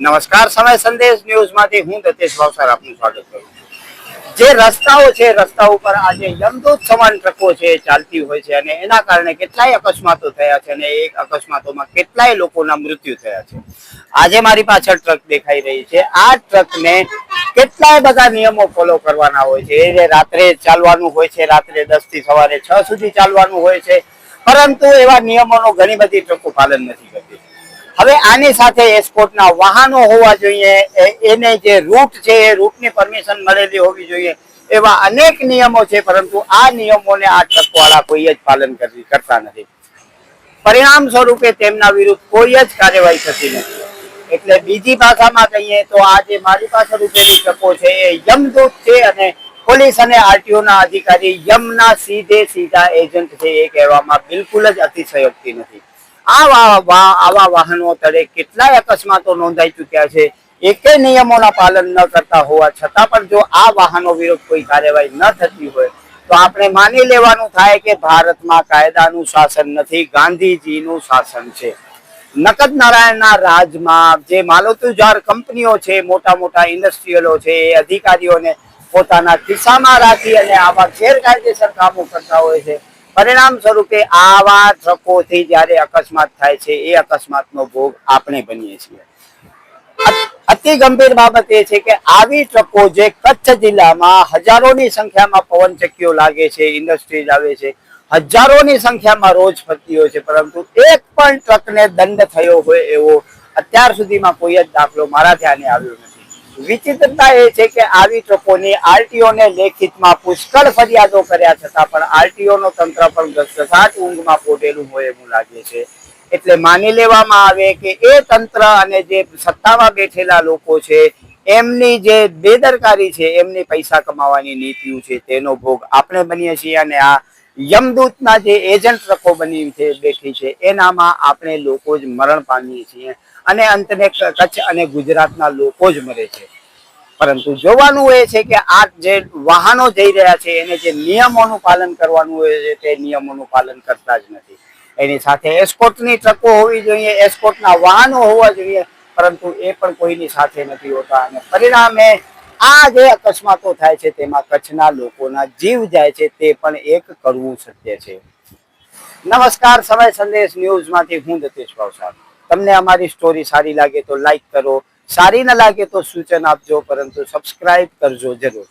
નમસ્કાર, સમય સંદેશ ન્યૂઝમાંથી હું દતેશ ભાવસાર આપનું સ્વાગત કરું જે રસ્તાઓ છે રસ્તા ઉપર આજે યમદૂત સમાન ટ્રકો છે, ચાલતી હોય છે અને એના કારણે કેટલાય અકસ્માતો થયા છે અને એ અકસ્માતોમાં કેટલાય લોકોના મૃત્યુ થયા છે. આજે મારી પાછળ ટ્રક દેખાઈ રહી છે. આ ટ્રકને કેટલાય બધા નિયમો ફોલો કરવાના હોય છે. એ રાત્રે ચાલવાનું હોય છે, રાત્રે દસથી સવારે છ સુધી ચાલવાનું હોય છે. પરંતુ એવા નિયમોનો ઘણી બધી ટ્રકો પાલન નથી હવે આની સાથે એસ્કોર્ટના વાહનો હોવા જોઈએ એને જે રૂટ છે, એ રૂટની પરમિશન મળેલી હોવી જોઈએ, એવા અનેક નિયમો છે, પરંતુ આ નિયમોને આ ટ્રકવાળા કોઈ જ પાલન કરી, કરતા નથી. પરિણામ સ્વરૂપે તેમના વિરુદ્ધ કોઈ જ કાર્યવાહી થતી નથી. એટલે બીજી ભાષામાં કહીએ તો આ જે મારી પાસે રૂપેલી ટ્રકો છે, એ યમદૂત છે અને પોલીસ અને આરટીઓના અધિકારી યમના સીધે સીધા એજન્ટ છે, એ કહેવામાં બિલકુલ જ અતિશયોક્તિ નથી. આ વા- વા- આવા વાહનો તળે કેટલાય અકસ્માતો નોંધાઈ ચૂક્યા છે. એકે નિયમોના પાલન ન કરતા હોવા છતાં પણ જો આ વાહનો વિરુદ્ધ કોઈ કાર્યવાહી ન થતી હોય, તો આપણે માની લેવાનું થાય કે ભારતમાં કાયદાનું શાસન નથી, ગાંધીજીનું શાસન છે. નકદ નારાયણના રાજમાં જે માલોતુજાર કંપનીઓ છે મોટા મોટા ઇન્ડસ્ટ્રીયલો છે, એ અધિકારીઓને પોતાના ખિસ્સામાં રાખી અને આવા ગેરકાયદેસર કામો કરતા હોય છે. પરિણામ સ્વરૂપે આવા ટ્રકોથી જ્યારે અકસ્માત થાય છે, એ અકસ્માતનો ભોગ આપણે બનીએ છીએ. અત- ગંભીર બાબત એ છે કે આવી ટ્રકો જે કચ્છ જિલ્લામાં હજારોની સંખ્યામાં પવનચક્કીઓ લાગે છે, ઇન્ડસ્ટ્રીઝ આવે છે, હજારોની સંખ્યામાં રોજ ફરતી હોય છે, પરંતુ એક પણ ટ્રકને દંડ થયો હોય એવો અત્યાર સુધીમાં કોઈ જ દાખલો મારા ધ્યાને આવ્યો નથી. વિચિત્રતા એ છે કે આવી ટ્રકોની આરટીઓ ને લેખિતમાં પુષ્કળ ફરિયાદો કર્યા છતાં પણ આરટીઓ નો તંત્ર પણ ઘસઘસાટ ઊંઘમાં પોટેલું હોય એવું લાગે છે. એટલે માની લેવામાં આવે કે એ તંત્ર અને જે સત્તામાં બેઠેલા લોકો છે, એમની જે બેદરકારી છે, એમની પૈસા કમાવાની નીતિઓ છે, તેનો ભોગ આપણે બનીએ છીએ અને આ યમદૂતના જે એજન્ટ રખો બની છે, બેઠી છે, એનામાં આપણે લોકો જ મરણ પામીએ છીએ અને અંતને કચ્છ અને ગુજરાતના લોકો જ મરે છે. પરંતુ જોવાનું એ છે કે આ જે વાહનો જઈ રહ્યા છે, એને જે નિયમોનું પાલન કરવાનું હોય છે, તે નિયમોનું પાલન કરતા જ નથી. એની સાથે એસ્કોર્ટની ટ્રકો હોવી જોઈએ એસ્કોર્ટના વાહનો હોવા જોઈએ, પરંતુ એ પણ કોઈની સાથે નથી હોતા. અને પરિણામે આ જે અકસ્માતો થાય છે તેમાં કચ્છના લોકોના જીવ જાય છે તે પણ એક કરવું સત્ય છે. નમસ્કાર, સમય સંદેશ ન્યૂઝમાંથી હું દતેશ ભાવસાર. તમને અમારી સ્ટોરી સારી લાગે તો લાઈક કરો, સારી ન લાગે તો સૂચન આપજો, પરંતુ સબસ્ક્રાઇબ કરજો જરૂર.